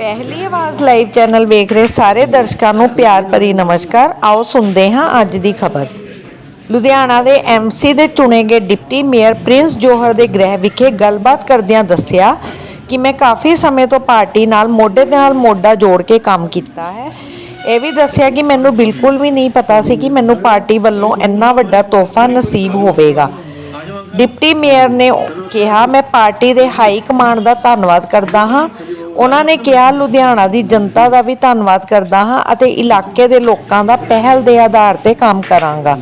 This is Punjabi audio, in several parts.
ਪਹਿਲੀ ਆਵਾਜ਼ ਲਾਈਵ ਚੈਨਲ ਵੇਖ ਰਹੇ ਸਾਰੇ ਦਰਸ਼ਕਾਂ ਨੂੰ ਪਿਆਰ ਭਰੀ ਨਮਸਕਾਰ। ਆਓ ਸੁਣਦੇ ਹਾਂ ਅੱਜ ਦੀ ਖਬਰ। ਲੁਧਿਆਣਾ ਦੇ ਐਮਸੀ ਦੇ ਚੁਣੇ ਗਏ ਡਿਪਟੀ ਮੇਅਰ ਪ੍ਰਿੰਸ ਜੋਹਰ ਦੇ ਗ੍ਰਹਿ ਵਿਖੇ ਗੱਲਬਾਤ ਕਰਦਿਆਂ ਦੱਸਿਆ ਕਿ ਮੈਂ ਕਾਫੀ ਸਮੇਂ ਤੋਂ ਪਾਰਟੀ ਨਾਲ ਮੋਢੇ ਦੇ ਨਾਲ ਮੋਢਾ ਜੋੜ ਕੇ ਕੰਮ ਕੀਤਾ ਹੈ। ਇਹ ਵੀ ਦੱਸਿਆ ਕਿ ਮੈਨੂੰ ਬਿਲਕੁਲ ਵੀ ਨਹੀਂ ਪਤਾ ਸੀ ਕਿ ਮੈਨੂੰ ਪਾਰਟੀ ਵੱਲੋਂ ਇੰਨਾ ਵੱਡਾ ਤੋਹਫਾ ਨਸੀਬ ਹੋਵੇਗਾ। ਡਿਪਟੀ ਮੇਅਰ ਨੇ ਕਿਹਾ, ਮੈਂ ਪਾਰਟੀ ਦੇ ਹਾਈ ਕਮਾਂਡ ਦਾ ਧੰਨਵਾਦ ਕਰਦਾ ਹਾਂ। ਉਹਨਾਂ ਨੇ ਕਿਹਾ, ਲੁਧਿਆਣਾ ਦੀ ਜਨਤਾ ਦਾ ਵੀ ਧੰਨਵਾਦ ਕਰਦਾ ਹਾਂ ਅਤੇ ਇਲਾਕੇ ਦੇ ਲੋਕਾਂ ਦਾ ਪਹਿਲ ਦੇ ਆਧਾਰ ਤੇ ਕੰਮ ਕਰਾਂਗਾ।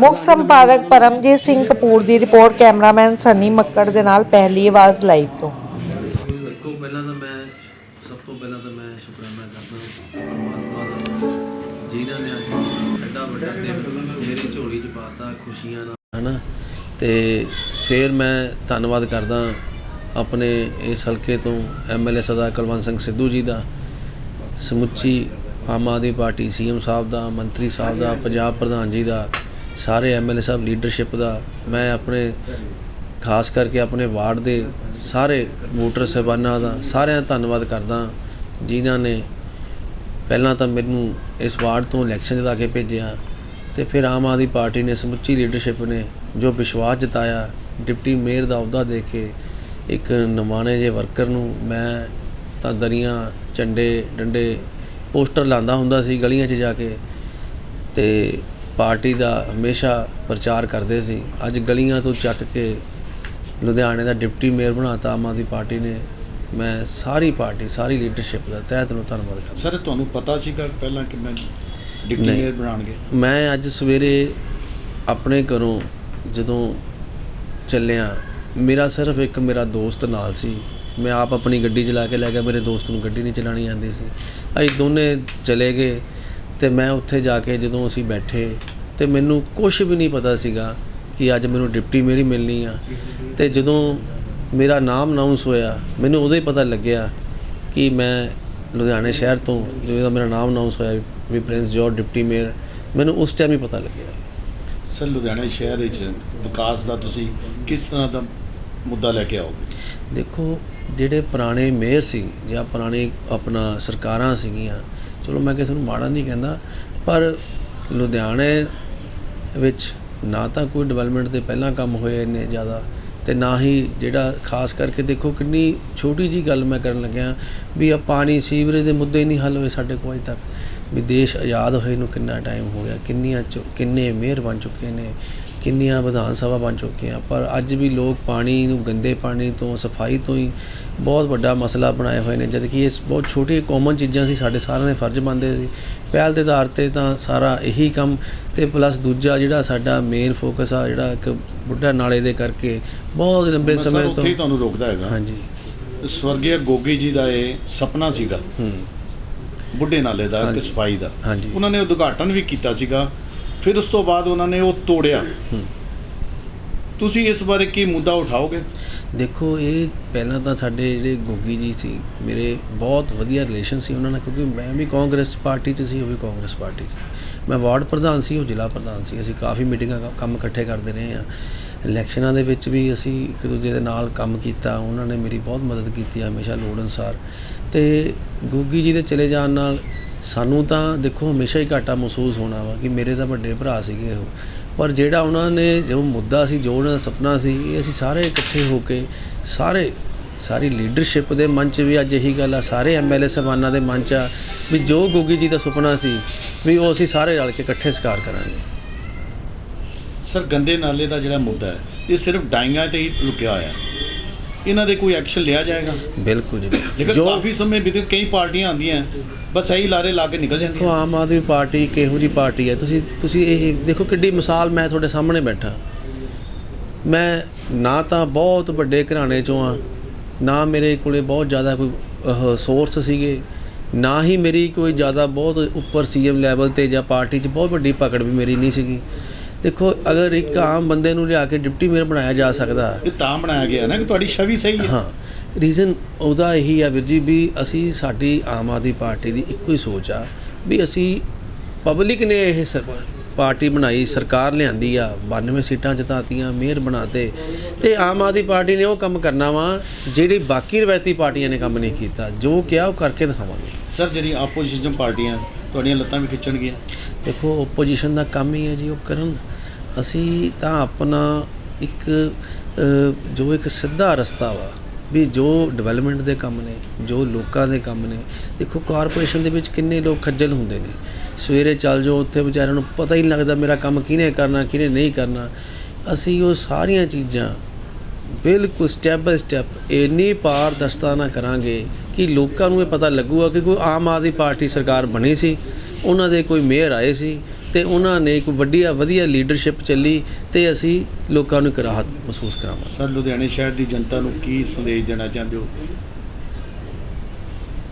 ਮੁੱਖ ਸੰਪਾਦਕ ਪਰਮਜੀਤ ਸਿੰਘ ਕਪੂਰ ਦੀ ਰਿਪੋਰਟ, ਕੈਮਰਾਮੈਨ ਸਨੀ ਮੱਕੜ ਦੇ ਨਾਲ ਪਹਿਲੀ ਆਵਾਜ਼ ਲਾਈਵ ਤੋਂ। ਦੇਖੋ, ਪਹਿਲਾਂ ਤਾਂ ਮੈਂ, ਸਭ ਤੋਂ ਪਹਿਲਾਂ ਤਾਂ ਮੈਂ ਸ਼ੁਕਰਾਨਾ ਕਰਦਾ ਪਰਮਾਤਮਾ ਦਾ। ਜਿਨ੍ਹਾਂ ਨੇ ਅੱਜ ਐਡਾ ਵੱਡਾ ਦਿਨ ਮੇਰੀ ਝੋਲੀ 'ਚ ਪਾਤਾ ਖੁਸ਼ੀਆਂ ਨਾਲ, ਹਨਾ? ਅਤੇ ਫਿਰ ਮੈਂ ਧੰਨਵਾਦ ਕਰਦਾ ਆਪਣੇ ਇਸ ਹਲਕੇ ਤੋਂ ਐਮਐਲਏ ਸਰਦਾਰ ਕੁਲਵੰਤ ਸਿੰਘ ਸਿੱਧੂ ਜੀ ਦਾ, ਸਮੁੱਚੀ ਆਮ ਆਦਮੀ ਪਾਰਟੀ ਸੀ ਸੀਐਮ ਸਾਹਿਬ ਦਾ, ਮੰਤਰੀ ਸਾਹਿਬ ਦਾ, ਪੰਜਾਬ ਪ੍ਰਧਾਨ ਜੀ ਦਾ, ਸਾਰੇ ਐਮਐਲਏ ਸਾਹਿਬ ਲੀਡਰਸ਼ਿਪ ਦਾ, ਮੈਂ ਆਪਣੇ ਖਾਸ ਕਰਕੇ ਆਪਣੇ ਵਾਰਡ ਦੇ ਸਾਰੇ ਵੋਟਰ ਸਹਿਬਾਨਾਂ ਦਾ ਸਾਰਿਆਂ ਦਾ ਧੰਨਵਾਦ ਕਰਦਾ ਜਿਨ੍ਹਾਂ ਨੇ ਪਹਿਲਾਂ ਤਾਂ ਮੈਨੂੰ ਇਸ ਵਾਰਡ ਤੋਂ ਇਲੈਕਸ਼ਨ ਜਿਤਾ ਕੇ ਭੇਜਿਆ ਤੇ ਫਿਰ ਆਮ ਆਦਮੀ ਪਾਰਟੀ ਨੇ ਸਮੁੱਚੀ ਲੀਡਰਸ਼ਿਪ ਨੇ ਜੋ ਵਿਸ਼ਵਾਸ ਜਤਾਇਆ, ਡਿਪਟੀ ਮੇਅਰ ਦਾ ਅਹੁਦਾ ਦੇ ਕੇ ਇੱਕ ਨਮਾਣੇ ਜੇ ਵਰਕਰ ਨੂੰ ਮੈਂ ਤਾਂ ਦਰੀਆਂ, ਝੰਡੇ, ਡੰਡੇ, ਪੋਸਟਰ ਲਾਉਂਦਾ ਹੁੰਦਾ ਸੀ ਗਲੀਆਂ 'ਚ ਜਾ ਕੇ ਤੇ ਪਾਰਟੀ ਦਾ ਹਮੇਸ਼ਾ ਪ੍ਰਚਾਰ ਕਰਦੇ ਸੀ। ਅੱਜ ਗਲੀਆਂ ਤੋਂ ਚੱਕ ਕੇ ਲੁਧਿਆਣੇ ਦਾ ਡਿਪਟੀ ਮੇਅਰ ਬਣਾਤਾ ਆਮ ਆਦਮੀ ਪਾਰਟੀ ਨੇ। ਮੈਂ ਸਾਰੀ ਪਾਰਟੀ, ਸਾਰੀ ਲੀਡਰਸ਼ਿਪ ਦਾ ਤਹਿ ਦਿਲੋਂ ਧੰਨਵਾਦ ਕਰਦਾ। ਸਰ, ਤੁਹਾਨੂੰ ਪਤਾ ਸੀਗਾ ਪਹਿਲਾਂ ਕਿ ਮੈਂ ਡਿਪਟੀ। ਮੇਅਰ ਬਣਾਣਗੇ ਮੈਂ ਅੱਜ ਸਵੇਰੇ ਆਪਣੇ ਘਰੋਂ ਜਦੋਂ ਚੱਲਿਆ ਮੇਰਾ ਸਿਰਫ ਇੱਕ ਮੇਰਾ ਦੋਸਤ ਨਾਲ ਸੀ। ਮੈਂ ਆਪ ਆਪਣੀ ਗੱਡੀ ਚਲਾ ਕੇ ਲੈ ਗਿਆ ਮੇਰੇ ਦੋਸਤ ਨੂੰ ਗੱਡੀ ਨਹੀਂ ਚਲਾਣੀ ਆਉਂਦੀ ਸੀ। ਅਸੀਂ ਦੋਨੇ ਚਲੇ ਗਏ ਤੇ ਮੈਂ ਉੱਥੇ ਜਾ ਕੇ ਜਦੋਂ ਅਸੀਂ ਬੈਠੇ ਤੇ ਮੈਨੂੰ ਕੁਝ ਵੀ ਨਹੀਂ ਪਤਾ ਸੀਗਾ ਕਿ ਅੱਜ ਮੈਨੂੰ ਡਿਪਟੀ ਮੇਰੀ ਮਿਲਣੀ ਆ। ਤੇ ਜਦੋਂ ਮੇਰਾ ਨਾਮ ਅਨਾਉਂਸ ਹੋਇਆ ਮੈਨੂੰ ਉਦੋਂ ਹੀ ਪਤਾ ਲੱਗਿਆ ਕਿ ਮੈਂ ਲੁਧਿਆਣੇ ਸ਼ਹਿਰ ਤੋਂ ਜਦੋਂ ਮੇਰਾ ਨਾਮ ਅਨਾਉਂਸ ਹੋਇਆ ਵੀ ਪ੍ਰਿੰਸ ਜੋਰ ਡਿਪਟੀ ਮੇਅਰ ਮੈਨੂੰ ਉਸ ਟਾਈਮ ਹੀ ਪਤਾ ਲੱਗਿਆ। ਸਰ ਲੁਧਿਆਣਾ ਸ਼ਹਿਰ ਵਿੱਚ ਵਿਕਾਸ ਦਾ ਤੁਸੀਂ ਕਿਸ ਤਰ੍ਹਾਂ ਦਾ ਮੁੱਦਾ ਲੈ ਕੇ ਆਓਗੇ? ਦੇਖੋ ਜਿਹੜੇ ਪੁਰਾਣੇ ਮੇਅਰ ਸੀ ਜਾਂ ਪੁਰਾਣੇ ਆਪਣਾ ਸਰਕਾਰਾਂ ਸੀਗੀਆਂ ਚਲੋ ਮੈਂ ਕਿਸੇ ਨੂੰ ਮਾੜਾ ਨਹੀਂ ਕਹਿੰਦਾ ਪਰ ਲੁਧਿਆਣੇ ਵਿੱਚ ਨਾ ਤਾਂ ਕੋਈ ਡਿਵੈਲਪਮੈਂਟ ਦੇ ਪਹਿਲਾਂ ਕੰਮ ਹੋਏ ਇੰਨੇ ਜ਼ਿਆਦਾ ਤੇ ਨਾ ਹੀ ਜਿਹੜਾ ਖਾਸ ਕਰਕੇ ਦੇਖੋ ਕਿੰਨੀ ਛੋਟੀ ਜੀ ਗੱਲ ਮੈਂ ਕਰਨ ਲੱਗਿਆ ਵੀ ਆ ਪਾਣੀ ਸੀਵਰੇਜ ਦੇ ਮੁੱਦੇ ਨਹੀਂ ਹੱਲ ਹੋਏ ਸਾਡੇ ਕੋਲ ਅਜੇ ਤੱਕ। ਵੀ ਦੇਸ਼ ਆਜ਼ਾਦ ਹੋਏ ਨੂੰ ਕਿੰਨਾ ਟਾਈਮ ਹੋ ਗਿਆ ਕਿੰਨੀਆਂ ਕਿੰਨੇ ਮੇਅਰ ਬਣ ਚੁੱਕੇ ਨੇ ਕਿੰਨੀਆਂ ਵਿਧਾਨ ਸਭਾ ਬਣ ਚੁੱਕੇ ਆ ਪਰ ਅੱਜ ਵੀ ਲੋਕ ਪਾਣੀ ਨੂੰ ਗੰਦੇ ਪਾਣੀ ਤੋਂ ਸਫ਼ਾਈ ਤੋਂ ਹੀ ਬਹੁਤ ਵੱਡਾ ਮਸਲਾ ਬਣਾਏ ਹੋਏ ਨੇ ਜਦ ਕਿ ਇਹ ਬਹੁਤ ਛੋਟੀ ਕਾਮਨ ਚੀਜ਼ਾਂ ਸੀ ਸਾਡੇ ਸਾਰਿਆਂ ਦੇ ਫਰਜ਼ ਬਣਦੇ ਸੀ। ਪਹਿਲ ਦੇ ਆਧਾਰ ਤੇ ਤਾਂ ਸਾਰਾ ਇਹੀ ਕੰਮ ਤੇ ਪਲੱਸ ਦੂਜਾ ਜਿਹੜਾ ਸਾਡਾ ਮੇਨ ਫੋਕਸ ਆ ਜਿਹੜਾ ਇੱਕ ਬੁੱਢਾ ਨਾਲੇ ਦੇ ਕਰਕੇ ਬਹੁਤ ਲੰਬੇ ਸਮੇਂ ਤੋਂ ਉੱਥੇ ਤੁਹਾਨੂੰ ਰੋਕਦਾ ਹੈਗਾ। ਹਾਂਜੀ। ਸਵਰਗੀ ਗੋਗੀ ਜੀ ਦਾ ਇਹ ਸੁਪਨਾ ਸੀਗਾ। ਹੂੰ। ਬੁੱਢੇ ਨਾਲੇ ਦਾ ਹਾਂਜੀ। ਸਫ਼ਾਈ ਦਾ ਹਾਂਜੀ। ਉਹਨਾਂ ਨੇ ਉਦਘਾਟਨ ਵੀ ਕੀਤਾ ਸੀਗਾ ਫਿਰ ਉਸ ਤੋਂ ਬਾਅਦ ਉਹਨਾਂ ਨੇ ਉਹ ਤੋੜਿਆ। ਤੁਸੀਂ ਇਸ ਬਾਰੇ ਕੀ ਮੁੱਦਾ ਉਠਾਓਗੇ ਦੇਖੋ ਇਹ ਪਹਿਲਾਂ ਤਾਂ ਸਾਡੇ ਜਿਹੜੇ ਗੋਗੀ ਜੀ ਸੀ ਮੇਰੇ ਬਹੁਤ ਵਧੀਆ ਰਿਲੇਸ਼ਨ ਸੀ ਉਹਨਾਂ ਨਾਲ ਕਿਉਂਕਿ ਮੈਂ ਵੀ ਕਾਂਗਰਸ ਪਾਰਟੀ 'ਚ ਸੀ ਉਹ ਵੀ ਕਾਂਗਰਸ ਪਾਰਟੀ 'ਚ ਸੀ। ਮੈਂ ਵਾਰਡ ਪ੍ਰਧਾਨ ਸੀ ਉਹ ਜ਼ਿਲ੍ਹਾ ਪ੍ਰਧਾਨ ਸੀ ਅਸੀਂ ਕਾਫੀ ਮੀਟਿੰਗਾਂ ਕ- ਕੰਮ ਇਕੱਠੇ ਕਰਦੇ ਰਹੇ ਆ ਇਲੈਕਸ਼ਨਾਂ ਦੇ ਵਿੱਚ ਵੀ ਅਸੀਂ ਇੱਕ ਦੂਜੇ ਦੇ ਨਾਲ ਕੰਮ ਕੀਤਾ, ਉਹਨਾਂ ਨੇ ਮੇਰੀ ਬਹੁਤ ਮਦਦ ਕੀਤੀ ਹਮੇਸ਼ਾ ਲੋੜ ਅਨੁਸਾਰ। ਤੇ ਗੋਗੀ ਜੀ ਦੇ ਚਲੇ ਜਾਣ ਨਾਲ ਸਾਨੂੰ ਤਾਂ ਦੇਖੋ ਹਮੇਸ਼ਾ ਹੀ ਘਾਟਾ ਮਹਿਸੂਸ ਹੋਣਾ ਵਾ ਕਿ ਮੇਰੇ ਤਾਂ ਵੱਡੇ ਭਰਾ ਸੀਗੇ ਉਹ। ਪਰ ਜਿਹੜਾ ਉਹਨਾਂ ਨੇ ਜੋ ਮੁੱਦਾ ਸੀ, ਜੋ ਉਹਨਾਂ ਦਾ ਸੁਪਨਾ ਸੀ, ਇਹ ਅਸੀਂ ਸਾਰੇ ਇਕੱਠੇ ਹੋ ਕੇ ਸਾਰੇ, ਸਾਰੀ ਲੀਡਰਸ਼ਿਪ ਦੇ ਮਨ 'ਚ ਵੀ ਅੱਜ ਇਹੀ ਗੱਲ ਆ, ਸਾਰੇ ਐਮਐਲਏ ਸਾਹਿਬਾਨਾਂ ਦੇ ਮਨ 'ਚ ਆ ਵੀ ਜੋ ਗੋਗੀ ਜੀ ਦਾ ਸੁਪਨਾ ਸੀ ਵੀ ਉਹ ਅਸੀਂ ਸਾਰੇ ਰਲ ਕੇ ਇਕੱਠੇ ਸਾਕਾਰ ਕਰਾਂਗੇ। ਸਰ ਗੰਦੇ ਨਾਲੇ ਦਾ ਜਿਹੜਾ ਮੁੱਦਾ ਹੈ ਇਹ ਸਿਰਫ ਡਾਈਆਂ ਤੇ ਹੀ ਲੁਕਿਆ ਹੋਇਆ ਹੈ। ਇਹਨਾਂ ਦੇ ਕੋਈ ਐਕਸ਼ਨ ਲਿਆ ਜਾਏਗਾ? ਬਿਲਕੁਲ ਜੀ ਲੇਕਿਨ ਜੋ ਕਾਫੀ ਸਮੇਂ ਬੀਤੇ ਕਈ ਪਾਰਟੀਆਂ ਆਉਂਦੀਆਂ ਬਸ ਇਹੀ ਲਾਰੇ ਲਾ ਕੇ ਨਿਕਲ ਦੇਖੋ ਜਾਂਦੀਆਂ ਆਮ ਆਦਮੀ ਪਾਰਟੀ ਕਿਹੋ ਜੀ ਪਾਰਟੀ ਹੈ? ਤੁਸੀਂ ਤੁਸੀਂ ਇਹ ਦੇਖੋ ਕਿੱਡੀ ਮਿਸਾਲ ਮੈਂ ਤੁਹਾਡੇ ਸਾਹਮਣੇ ਬੈਠਾ। ਮੈਂ ਨਾ ਤਾਂ ਬਹੁਤ ਵੱਡੇ ਘਰਾਣੇ ਚੋਂ ਆ ਨਾ ਮੇਰੇ ਕੋਲੇ ਬਹੁਤ ਜ਼ਿਆਦਾ ਕੋਈ ਸੋਰਸ ਸੀਗੇ ਨਾ ਹੀ ਮੇਰੀ ਕੋਈ ਜ਼ਿਆਦਾ ਬਹੁਤ ਉੱਪਰ ਸੀਐਮ ਲੈਵਲ ਤੇ ਜਾਂ ਪਾਰਟੀ 'ਚ ਬਹੁਤ ਵੱਡੀ ਪਕੜ ਵੀ ਮੇਰੀ ਨਹੀਂ ਸੀਗੀ। ਦੇਖੋ ਅਗਰ ਇੱਕ ਆਮ ਬੰਦੇ ਨੂੰ ਲਿਆ ਕੇ ਡਿਪਟੀ ਮੇਅਰ ਬਣਾਇਆ ਜਾ ਸਕਦਾ। ਇਹ ਤਾਂ ਬਣਾਇਆ ਗਿਆ ਨਾ ਕਿ ਤੁਹਾਡੀ ਛਵੀ ਸਹੀ ਹੈ। ਹਾਂ ਰੀਜ਼ਨ ਉਹਦਾ ਇਹੀ ਆ ਵੀਰ ਜੀ ਵੀ ਅਸੀਂ ਸਾਡੀ ਆਮ ਆਦਮੀ ਪਾਰਟੀ ਦੀ ਇੱਕੋ ਹੀ ਸੋਚ ਆ ਵੀ ਅਸੀਂ ਪਬਲਿਕ ਨੇ ਇਹ ਪਾਰਟੀ ਬਣਾਈ ਸਰਕਾਰ ਲਿਆਂਦੀ ਆ 92 ਸੀਟਾਂ ਜਿਤਾਤੀਆਂ ਮੇਅਰ ਬਣਾਤੇ ਤੇ ਆਮ ਆਦਮੀ ਪਾਰਟੀ ਨੇ ਉਹ ਕੰਮ ਕਰਨਾ ਵਾ ਜਿਹੜੀ ਬਾਕੀ ਰਵਾਇਤੀ ਪਾਰਟੀਆਂ ਨੇ ਕੰਮ ਨਹੀਂ ਕੀਤਾ। ਜੋ ਕਿਹਾ ਉਹ ਕਰਕੇ ਦਿਖਾਵਾਂਗੇ। ਸਰ ਜਿਹੜੀ ਆਪੋਜੀਸ਼ਨ ਪਾਰਟੀਆਂ ਤੁਹਾਡੀਆਂ ਲੱਤਾਂ ਵੀ ਖਿੱਚਣਗੀਆਂ। ਦੇਖੋ ਓਪੋਜੀਸ਼ਨ ਦਾ ਕੰਮ ਹੀ ਹੈ ਜੀ ਉਹ ਕਰਨ। ਅਸੀਂ ਤਾਂ ਆਪਣਾ ਇੱਕ ਜੋ ਇੱਕ ਸਿੱਧਾ ਰਸਤਾ ਵਾ, ਵੀ ਜੋ ਡਿਵੈਲਪਮੈਂਟ ਦੇ ਕੰਮ ਨੇ, ਜੋ ਲੋਕਾਂ ਦੇ ਕੰਮ ਨੇ, ਦੇਖੋ ਕਾਰਪੋਰੇਸ਼ਨ ਦੇ ਵਿੱਚ ਕਿੰਨੇ ਲੋਕ ਖੱਜਲ ਹੁੰਦੇ ਨੇ। ਸਵੇਰੇ ਚੱਲ ਜਾਓ, ਉੱਥੇ ਵਿਚਾਰਿਆਂ ਨੂੰ ਪਤਾ ਹੀ ਨਹੀਂ ਲੱਗਦਾ ਮੇਰਾ ਕੰਮ ਕਿਹਨੇ ਕਰਨਾ, ਕਿਹਨੇ ਨਹੀਂ ਕਰਨਾ। ਅਸੀਂ ਉਹ ਸਾਰੀਆਂ ਚੀਜ਼ਾਂ ਬਿਲਕੁਲ ਸਟੈਪ ਬਾਈ ਸਟੈਪ ਇੰਨੀ ਪਾਰਦਰਸ਼ਤਾ ਨਾਲ ਕਰਾਂਗੇ ਕਿ ਲੋਕਾਂ ਨੂੰ ਇਹ ਪਤਾ ਲੱਗੂਗਾ ਕਿ ਕੋਈ ਆਮ ਆਦਮੀ ਪਾਰਟੀ ਸਰਕਾਰ ਬਣੀ ਸੀ, ਉਹਨਾਂ ਦੇ ਕੋਈ ਮੇਅਰ ਆਏ ਸੀ ਤੇ ਉਹਨਾਂ ਨੇ ਇੱਕ ਵੱਡੀ ਵਧੀਆ ਲੀਡਰਸ਼ਿਪ ਚੱਲੀ ਤੇ ਅਸੀਂ ਲੋਕਾਂ ਨੂੰ ਇੱਕ ਰਾਹਤ ਮਹਿਸੂਸ ਕਰਾਵਾਂਗੇ। ਸਰ ਲੁਧਿਆਣੇ ਸ਼ਹਿਰ ਦੀ ਜਨਤਾ ਨੂੰ ਕੀ ਸੰਦੇਸ਼ ਦੇਣਾ ਚਾਹੁੰਦੇ ਹੋ?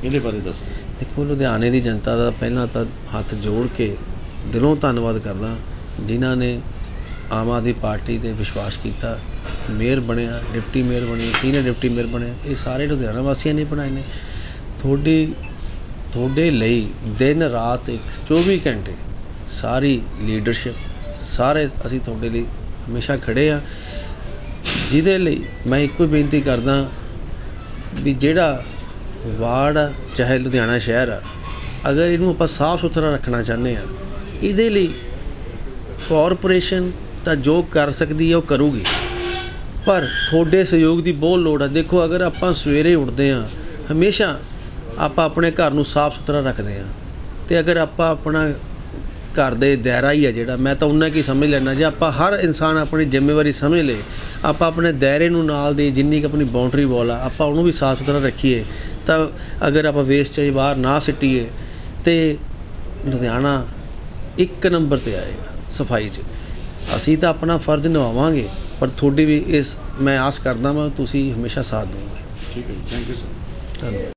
ਇਹਦੇ ਬਾਰੇ ਦੱਸੋ ਦੇਖੋ ਲੁਧਿਆਣੇ ਦੀ ਜਨਤਾ ਦਾ ਪਹਿਲਾਂ ਤਾਂ ਹੱਥ ਜੋੜ ਕੇ ਦਿਲੋਂ ਧੰਨਵਾਦ ਕਰਦਾ ਜਿਨ੍ਹਾਂ ਨੇ ਆਮ ਆਦਮੀ ਪਾਰਟੀ ਤੇ ਵਿਸ਼ਵਾਸ ਕੀਤਾ। ਮੇਅਰ ਬਣਿਆ ਡਿਪਟੀ ਮੇਅਰ ਬਣੇ ਸੀਨੀਅਰ ਡਿਪਟੀ ਮੇਅਰ ਬਣੇ ਇਹ ਸਾਰੇ ਲੁਧਿਆਣਾ ਵਾਸੀਆਂ ਨੇ ਬਣਾਏ ਨੇ। ਤੁਹਾਡੀ ਤੁਹਾਡੇ ਲਈ ਦਿਨ ਰਾਤ ਇੱਕ 24 ਘੰਟੇ ਸਾਰੀ ਲੀਡਰਸ਼ਿਪ ਸਾਰੇ ਅਸੀਂ ਤੁਹਾਡੇ ਲਈ ਹਮੇਸ਼ਾ ਖੜੇ ਆ। ਜਿਹਦੇ ਲਈ ਮੈਂ ਇੱਕੋ ਬੇਨਤੀ ਕਰਦਾ ਵੀ ਜਿਹੜਾ ਵਾਰਡ ਆ, ਚਾਹੇ ਲੁਧਿਆਣਾ ਸ਼ਹਿਰ ਆ ਅਗਰ ਇਹਨੂੰ ਆਪਾਂ ਸਾਫ਼ ਸੁਥਰਾ ਰੱਖਣਾ ਚਾਹੁੰਦੇ ਆ ਇਹਦੇ ਲਈ ਕਾਰਪੋਰੇਸ਼ਨ ਤਾਂ ਜੋ ਕਰ ਸਕਦੀ ਹੈ ਉਹ ਕਰੂਗੀ। ਪਰ ਤੁਹਾਡੇ ਸਹਿਯੋਗ ਦੀ ਬਹੁਤ ਲੋੜ ਹੈ ਦੇਖੋ ਅਗਰ ਆਪਾਂ ਸਵੇਰੇ ਉੱਠਦੇ ਆ ਹਮੇਸ਼ਾ ਆਪਾਂ ਆਪਣੇ ਘਰ ਨੂੰ ਸਾਫ਼ ਸੁਥਰਾ ਰੱਖਦੇ ਆ। ਤੇ ਅਗਰ ਆਪਾਂ ਆਪਣਾ ਘਰ ਦੇ ਦਾਇਰਾ ਹੀ ਹੈ ਜਿਹੜਾ। ਮੈਂ ਤਾਂ ਉਹਨਾਂ ਕੀ ਸਮਝ ਲੈਣਾ ਜੇ ਆਪਾਂ ਹਰ ਇਨਸਾਨ ਆਪਣੀ ਜ਼ਿੰਮੇਵਾਰੀ ਸਮਝ ਲੇ ਆਪਾਂ ਆਪਣੇ ਦਾਇਰੇ ਨੂੰ ਨਾਲ ਦੀ ਜਿੰਨੀ ਕੁ ਆਪਣੀ ਬਾਉਂਡਰੀ ਵਾਲ ਆ ਆਪਾਂ ਉਹਨੂੰ ਵੀ ਸਾਫ਼ ਸੁਥਰਾ ਰੱਖੀਏ ਤਾਂ ਅਗਰ ਆਪਾਂ ਵੇਸਟ ਚਾਹੀ ਬਾਹਰ ਨਾ ਸਿੱਟੀਏ ਤੇ ਲੁਧਿਆਣਾ ਇੱਕ ਨੰਬਰ ਤੇ ਆਏਗਾ ਸਫ਼ਾਈ 'ਚ। ਅਸੀਂ ਤਾਂ ਆਪਣਾ ਫਰਜ਼ ਨਿਭਾਵਾਂਗੇ ਪਰ ਤੁਹਾਡੀ ਵੀ ਇਸ ਮੈਂ ਆਸ ਕਰਦਾ ਹਾਂ ਤੁਸੀਂ ਹਮੇਸ਼ਾ ਸਾਥ ਦਿਓਗੇ। ਠੀਕ ਹੈ ਥੈਂਕ ਯੂ ਸਰ ਧੰਨਵਾਦ।